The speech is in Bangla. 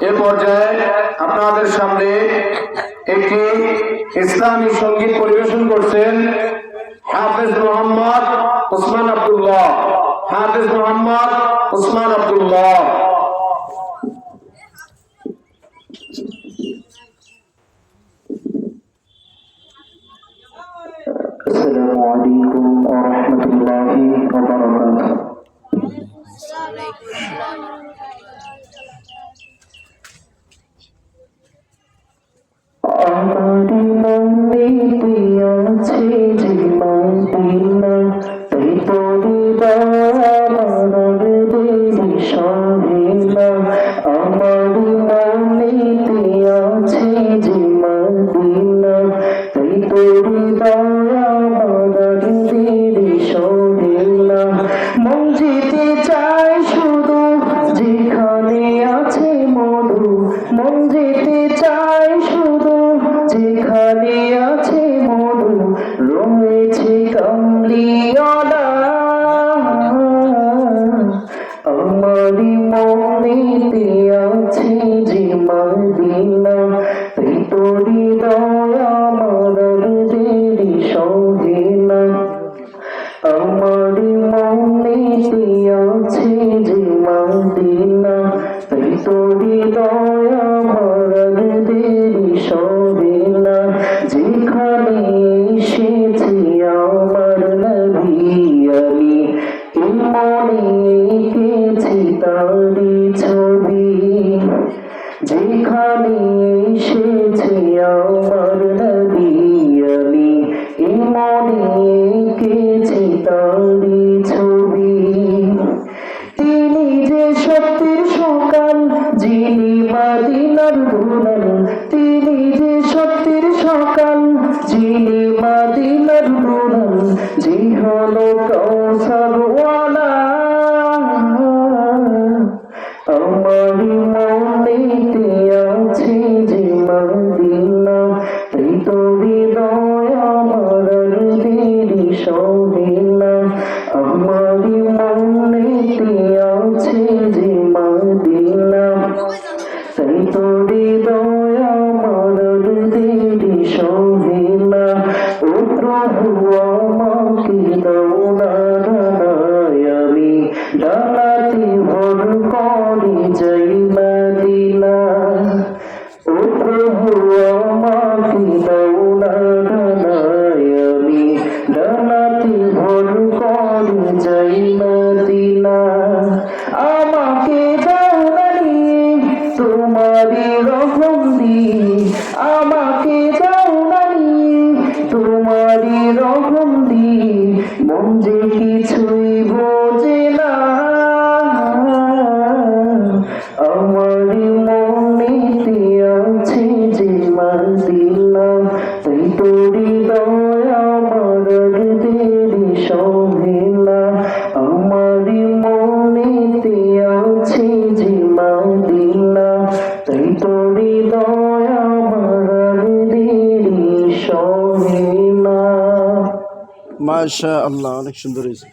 এ পর্যায়ে আপনাদের সামনে একটি ইসলামী সঙ্গীত পরিবেশন করছেন হাফেজ মোহাম্মদ ওসমান আব্দুল্লাহ হাফেজ মোহাম্মদ ওসমান আব্দুল্লাহ السلام عليكم ورحمة الله وبركاته আমারি মনে আছে যে মাদিনা তাই পরিবার আমার দেবী সহিনা আমারি আছে যে মাদিনা তাই পরিবার আমার দেবী সহিনা মন যেতে চায় শুধু যেখানে আছে মধু, মন যেতে চায় যেখানে আছে মধু রয়েছে কামলিওয়ালা আমারই মনেতে আছে যে মদিনা তুই তোরি দয়া আমার দেরি সহিনা আমারই মনেতে আছে যে মদিনা তুই তোরি দয়া তারি ছবি যেখানে এসেছি আমার মন যে কিছুই মাশা আল্লাহ অনেক সুন্দর হয়েছে।